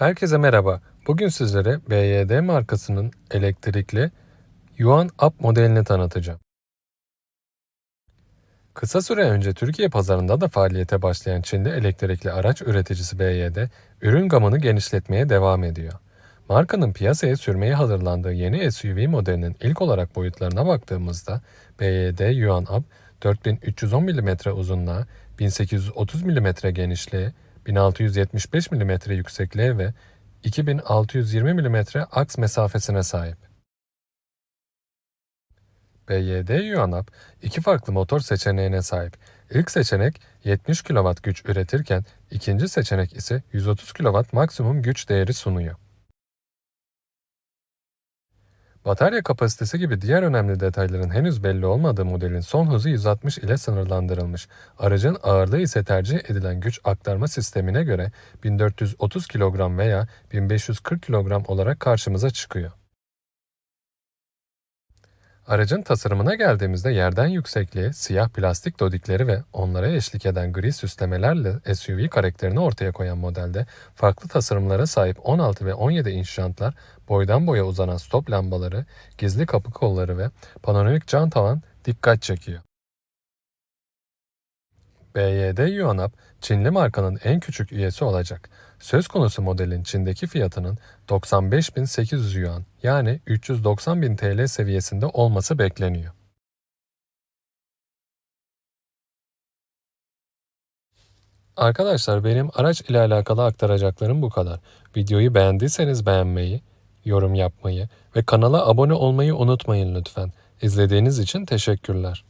Herkese merhaba. Bugün sizlere BYD markasının elektrikli Yuan Up modelini tanıtacağım. Kısa süre önce Türkiye pazarında da faaliyete başlayan Çinli elektrikli araç üreticisi BYD, ürün gamını genişletmeye devam ediyor. Markanın piyasaya sürmeye hazırlandığı yeni SUV modelinin ilk olarak boyutlarına baktığımızda BYD Yuan Up 4310 mm uzunluğa, 1830 mm genişliğe, 1675 mm yüksekliğe ve 2620 mm aks mesafesine sahip. BYD Yuanap iki farklı motor seçeneğine sahip. İlk seçenek 70 kW güç üretirken ikinci seçenek ise 130 kW maksimum güç değeri sunuyor. Batarya kapasitesi gibi diğer önemli detayların henüz belli olmadığı modelin son hızı 160 ile sınırlandırılmış. Aracın ağırlığı ise tercih edilen güç aktarma sistemine göre 1430 kilogram veya 1540 kilogram olarak karşımıza çıkıyor. Aracın tasarımına geldiğimizde yerden yüksekliği, siyah plastik dodikleri ve onlara eşlik eden gri süslemelerle SUV karakterini ortaya koyan modelde farklı tasarımlara sahip 16 ve 17 inç jantlar, boydan boya uzanan stop lambaları, gizli kapı kolları ve panoramik cam tavan dikkat çekiyor. BYD Yuanap, Çinli markanın en küçük üyesi olacak. Söz konusu modelin Çin'deki fiyatının 95.800 yuan yani 390.000 TL seviyesinde olması bekleniyor. Arkadaşlar benim araç ile alakalı aktaracaklarım bu kadar. Videoyu beğendiyseniz beğenmeyi, yorum yapmayı ve kanala abone olmayı unutmayın lütfen. İzlediğiniz için teşekkürler.